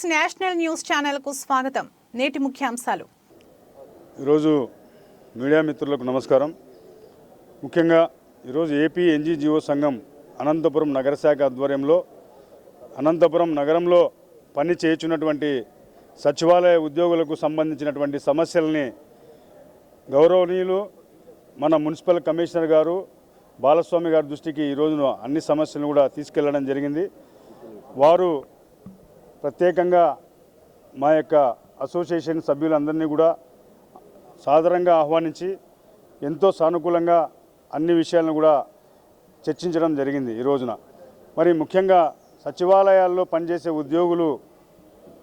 Six national news ఛానల్కు స్వాగతం. నేటి ముఖ్యాంశాలు. ఈరోజు మీడియా మిత్రులకు నమస్కారం. ముఖ్యంగా ఈరోజు ఏపీ ఎన్జీజీఓ సంఘం అనంతపురం నగర శాఖ ఆధ్వర్యంలో అనంతపురం నగరంలో పని చేయుచున్నటువంటి సచివాలయ ఉద్యోగులకు సంబంధించినటువంటి సమస్యల్ని గౌరవనీయులు మన మున్సిపల్ కమిషనర్ గారు బాలస్వామి గారి దృష్టికి ఈ రోజున అన్ని సమస్యలను కూడా తీసుకెళ్ళడం జరిగింది. వారు ప్రత్యేకంగా మా యొక్క అసోసియేషన్ సభ్యులందరినీ కూడా సాధారణంగా ఆహ్వానించి ఎంతో సానుకూలంగా అన్ని విషయాలను కూడా చర్చించడం జరిగింది ఈ రోజున. మరి ముఖ్యంగా సచివాలయాల్లో పనిచేసే ఉద్యోగులు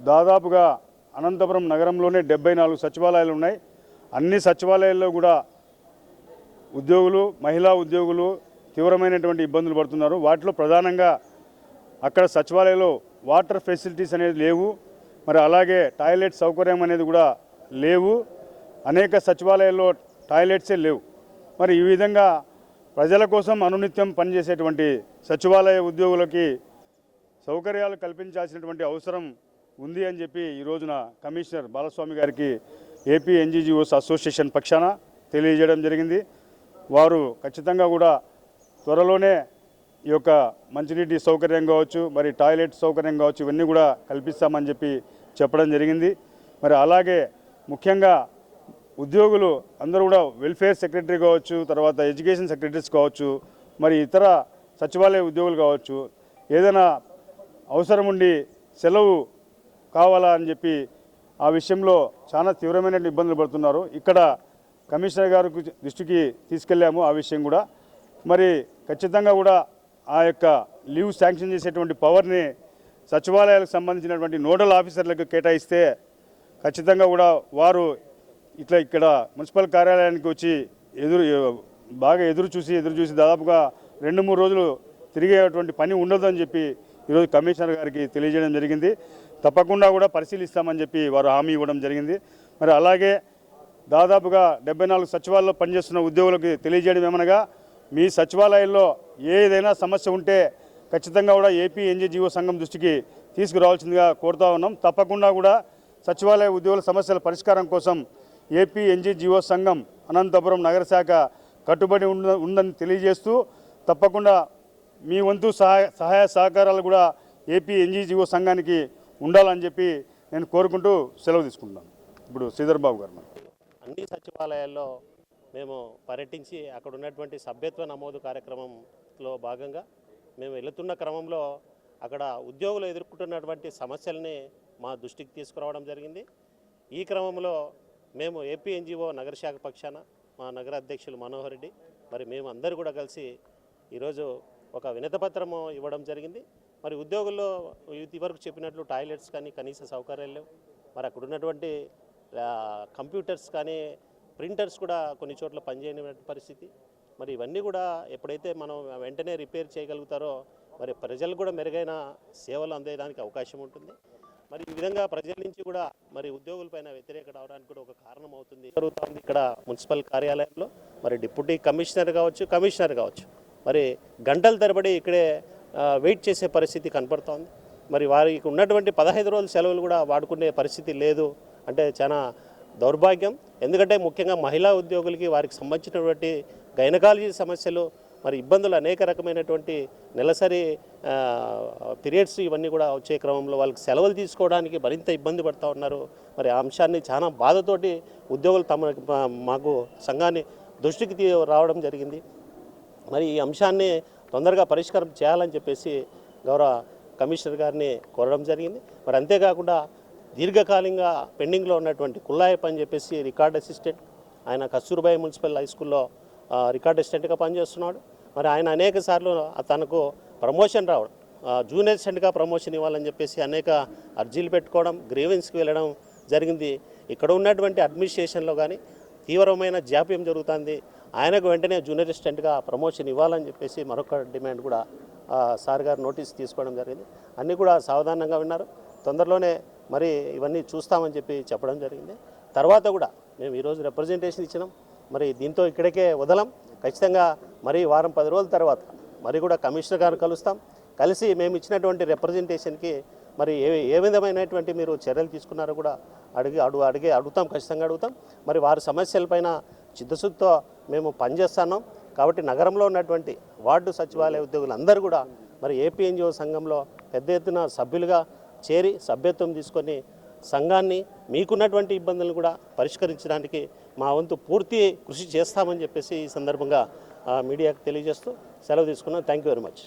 దాదాపుగా అనంతపురం నగరంలోనే డెబ్బై నాలుగు సచివాలయాలు ఉన్నాయి. అన్ని సచివాలయాల్లో కూడా ఉద్యోగులు మహిళా ఉద్యోగులు తీవ్రమైనటువంటి ఇబ్బందులు పడుతున్నారు. వాటిలో ప్రధానంగా అక్కడ సచివాలయంలో వాటర్ ఫెసిలిటీస్ అనేది లేవు. మరి అలాగే టాయిలెట్ సౌకర్యం అనేది కూడా లేవు. అనేక సచివాలయాల్లో టాయిలెట్సే లేవు. మరి ఈ విధంగా ప్రజల కోసం అనునిత్యం పనిచేసేటువంటి సచివాలయ ఉద్యోగులకి సౌకర్యాలు కల్పించాల్సినటువంటి అవసరం ఉంది అని చెప్పి ఈ రోజున కమిషనర్ బాలస్వామి గారికి ఏపీ ఎన్జీజీఓస్ అసోసియేషన్ పక్షాన తెలియజేయడం జరిగింది. వారు ఖచ్చితంగా కూడా త్వరలోనే ఈ యొక్క మంచినీటి సౌకర్యం కావచ్చు మరి టాయిలెట్ సౌకర్యం కావచ్చు ఇవన్నీ కూడా కల్పిస్తామని చెప్పి చెప్పడం జరిగింది. మరి అలాగే ముఖ్యంగా ఉద్యోగులు అందరూ కూడా వెల్ఫేర్ సెక్రటరీ కావచ్చు తర్వాత ఎడ్యుకేషన్ సెక్రటరీస్ కావచ్చు మరి ఇతర సచివాలయ ఉద్యోగులు కావచ్చు ఏదైనా అవసరం ఉండి సెలవు కావాలా అని చెప్పి ఆ విషయంలో చాలా తీవ్రమైన ఇబ్బందులు పడుతున్నారు. ఇక్కడ కమిషనర్ గారికి దృష్టికి తీసుకెళ్ళాము ఆ విషయం కూడా. మరి ఖచ్చితంగా కూడా ఆ యొక్క లీవ్ శాంక్షన్ చేసేటువంటి పవర్ని సచివాలయాలకు సంబంధించినటువంటి నోడల్ ఆఫీసర్లకు కేటాయిస్తే ఖచ్చితంగా కూడా వారు ఇట్లా ఇక్కడ మున్సిపల్ కార్యాలయానికి వచ్చి ఎదురు బాగా ఎదురు చూసి ఎదురు చూసి దాదాపుగా రెండు మూడు రోజులు తిరిగేటువంటి పని ఉండదని చెప్పి ఈరోజు కమిషనర్ గారికి తెలియజేయడం జరిగింది. తప్పకుండా కూడా పరిశీలిస్తామని చెప్పి వారు హామీ ఇవ్వడం జరిగింది. మరి అలాగే దాదాపుగా డెబ్బై నాలుగు సచివాల్లో పనిచేస్తున్న ఉద్యోగులకు తెలియజేయడం ఏమనగా మీ సచివాలయంలో ఏదైనా సమస్య ఉంటే ఖచ్చితంగా కూడా ఏపీ ఎన్జిజిఓ సంఘం దృష్టికి తీసుకురావాల్సిందిగా కోరుతా ఉన్నాం. తప్పకుండా కూడా సచివాలయ ఉద్యోగుల సమస్యల పరిష్కారం కోసం ఏపీ ఎన్జీజీఓ సంఘం అనంతపురం నగర శాఖ కట్టుబడి ఉంద ఉందని తెలియజేస్తూ తప్పకుండా మీ వంతు సహాయ సహాయ సహకారాలు కూడా ఏపీ ఎన్జీజీఓ సంఘానికి ఉండాలని చెప్పి నేను కోరుకుంటూ సెలవు తీసుకుంటున్నాను. ఇప్పుడు శ్రీధర్బాబు గారు అన్ని సచివాలయాల్లో మేము పర్యటించి అక్కడ ఉన్నటువంటి సభ్యత్వ నమోదు కార్యక్రమంలో భాగంగా మేము వెళుతున్న క్రమంలో అక్కడ ఉద్యోగులు ఎదుర్కొంటున్నటువంటి సమస్యల్ని మా దృష్టికి తీసుకురావడం జరిగింది. ఈ క్రమంలో మేము ఏపీ ఎన్జిఓ నగర శాఖ పక్షాన మా నగర అధ్యక్షులు మనోహర్ రెడ్డి మరి మేము అందరూ కూడా కలిసి ఈరోజు ఒక వినతపత్రము ఇవ్వడం జరిగింది. మరి ఉద్యోగుల్లో ఇదివరకు చెప్పినట్లు టాయిలెట్స్ కానీ కనీస సౌకర్యాలు లేవు. మరి అక్కడ ఉన్నటువంటి కంప్యూటర్స్ కానీ ప్రింటర్స్ కూడా కొన్ని చోట్ల పనిచేయని పరిస్థితి. మరి ఇవన్నీ కూడా ఎప్పుడైతే మనం వెంటనే రిపేర్ చేయగలుగుతారో మరి ప్రజలు కూడా మెరుగైన సేవలు అందేయడానికి అవకాశం ఉంటుంది. మరి ఈ విధంగా ప్రజల నుంచి కూడా మరి ఉద్యోగులపైన వ్యతిరేకత అవడానికి కూడా ఒక కారణం అవుతుంది. జరుగుతుంది ఇక్కడ మున్సిపల్ కార్యాలయంలో. మరి డిప్యూటీ కమిషనర్ కావచ్చు కమిషనర్ కావచ్చు. మరి గంటల తరబడి ఇక్కడే వెయిట్ చేసే పరిస్థితి కనపడుతోంది. మరి వారికి ఉన్నటువంటి పదహైదు రోజుల సెలవులు కూడా వాడుకునే పరిస్థితి లేదు. అంటే చాలా దౌర్భాగ్యం. ఎందుకంటే ముఖ్యంగా మహిళా ఉద్యోగులకి వారికి సంబంధించినటువంటి గైనకాలజీ సమస్యలు మరి ఇబ్బందులు అనేక రకమైనటువంటి నెలసరి పీరియడ్స్ ఇవన్నీ కూడా వచ్చే క్రమంలో వాళ్ళకి సెలవులు తీసుకోవడానికి మరింత ఇబ్బంది పడుతూ ఉన్నారు. మరి ఆ అంశాన్ని చాలా బాధతోటి ఉద్యోగులు తమ మాకు సంఘాన్ని దృష్టికి రావడం జరిగింది. మరి ఈ అంశాన్ని తొందరగా పరిష్కారం చేయాలని చెప్పేసి గౌరవ కమిషనర్ గారిని కోరడం జరిగింది. మరి అంతేకాకుండా దీర్ఘకాలంగా పెండింగ్లో ఉన్నటువంటి కుల్లాయప్ప అని చెప్పేసి రికార్డ్ అసిస్టెంట్ ఆయన కస్తూర్బాయి మున్సిపల్ హై స్కూల్లో రికార్డ్ అసిస్టెంట్గా పనిచేస్తున్నాడు. మరి ఆయన అనేక సార్లు తనకు ప్రమోషన్ రావడం జూనియర్ అసిస్టెంట్గా ప్రమోషన్ ఇవ్వాలని చెప్పేసి అనేక అర్జీలు పెట్టుకోవడం గ్రీవెన్స్కి వెళ్ళడం జరిగింది. ఇక్కడ ఉన్నటువంటి అడ్మినిస్ట్రేషన్లో కానీ తీవ్రమైన జాప్యం జరుగుతుంది. ఆయనకు వెంటనే జూనియర్ అసిస్టెంట్గా ప్రమోషన్ ఇవ్వాలని చెప్పేసి మరొక డిమాండ్ కూడా సార్ గారు నోటీస్ తీసుకోవడం జరిగింది. అన్నీ కూడా సావధానంగా విన్నారు. తొందరలోనే మరి ఇవన్నీ చూస్తామని చెప్పి చెప్పడం జరిగింది. తర్వాత కూడా మేము ఈరోజు రిప్రజెంటేషన్ ఇచ్చినాం. మరి దీంతో ఇక్కడికే వదలం. ఖచ్చితంగా మరి వారం పది రోజుల తర్వాత మరి కూడా కమిషనర్ గారు కలుస్తాం. కలిసి మేము ఇచ్చినటువంటి రిప్రజెంటేషన్కి మరి ఏ ఏ విధమైనటువంటి మీరు చర్యలు తీసుకున్నారో కూడా అడిగి అడుగు అడిగే అడుగుతాం. ఖచ్చితంగా అడుగుతాం. మరి వారి సమస్యలపైన చిత్తశుద్ధితో మేము పనిచేస్తున్నాం. కాబట్టి నగరంలో ఉన్నటువంటి వార్డు సచివాలయ ఉద్యోగులందరూ కూడా మరి ఏపీఎన్జిఓ సంఘంలో పెద్ద ఎత్తున సభ్యులుగా చేరి సభ్యత్వం తీసుకొని సంఘాన్ని మీకున్నటువంటి ఇబ్బందులను కూడా పరిష్కరించడానికి మా వంతు పూర్తి కృషి చేస్తామని చెప్పేసి ఈ సందర్భంగా మీడియాకు తెలియజేస్తూ సెలవు తీసుకున్నాం. Thank you very much